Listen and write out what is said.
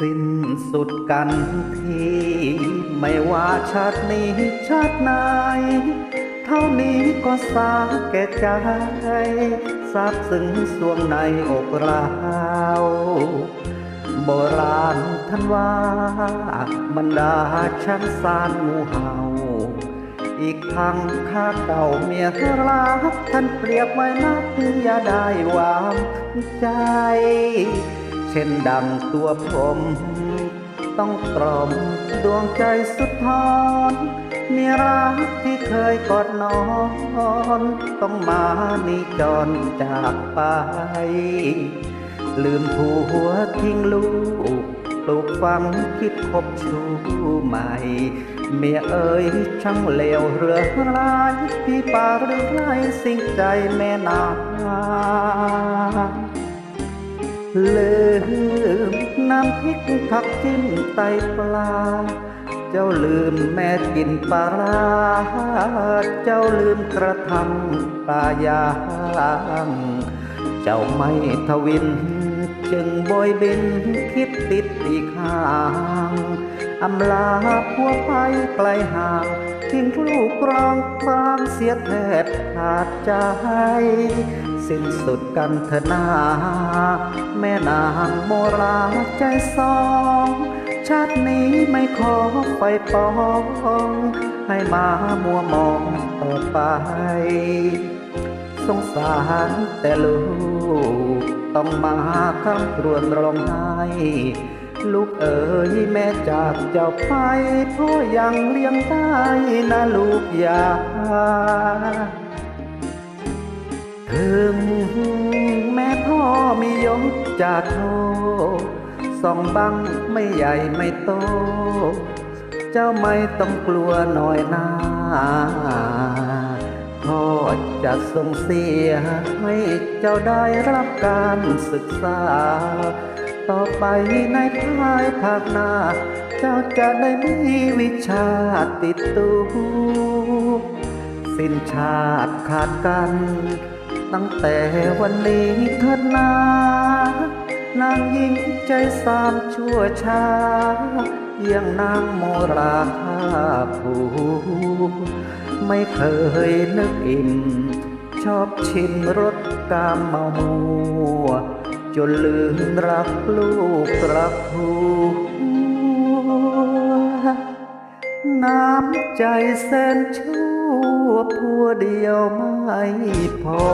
สิ้นสุดกันทีไม่ว่าชาตินี้ชาติไหน เท่านี้ก็สาแก่ใจทราบซึ้งสวงในอกเราโบราณท่านว่าบรรดาชั้นสารงูเห่า อีกทางข้าเก่าเมียรักท่านเปรียบไว้นักอย่าได้วางใจ เช่นดังตัวผม ต้องตรอมดวงใจสุดทอนมีรักที่เคยกอดนอน ต้องมานี่จรจากไป ลืมผัวทิ้งลูกปลูกฝังคิดคบชูใหม่ เมียเอ๋ยช่างเลวเรือร้ายพี่ป่าหรือไรสิ่งใจแม่นา ลืมน้ำพริกผักจิ้มไตปลา เจ้าลืมแม่กินปลาร้าเจ้าลืมกระทำปลายางเจ้าไม่ทวิน จึงบอยบินคิดติดอีกห่าง อำลาพัวไปไกลห่าง ทิ้งลูกรองฟางเสียแทบขาดใจ สิ้นสุดกันเถอะนา แม่นางโมราใจสอง ชาตินี้ไม่ขอไปปองให้มามัวมองต่อไป สงสารแต่ลูก ต้องมาคำครวญร้องไห้ ลูกเอ๋ยแม่จากเจ้าไปพ่อยังเลี้ยงได้นะลูกอยาถึงแม่พ่อมียศจะโทสองบังไม่ใหญ่ไม่โต เจ้าไม่ต้องกลัวหน่อยนาพ่อจะส่งเสียให้เจ้าได้รับการศึกษา ต่อไปในภายภาคหน้า เจ้าจะได้มีวิชาติดตัวสิ้นชาติขาดกัน ตั้งแต่วันนี้เถิดนานางหญิงใจสามชั่วช้าเยี่ยงนางโมราคาผูไม่เคยนึกอิ่มชอบชิมรสกามเมามัว จนลืมรักลูกรักผัวน้ำใจแสนชั่วพัวเดียวไม่พอ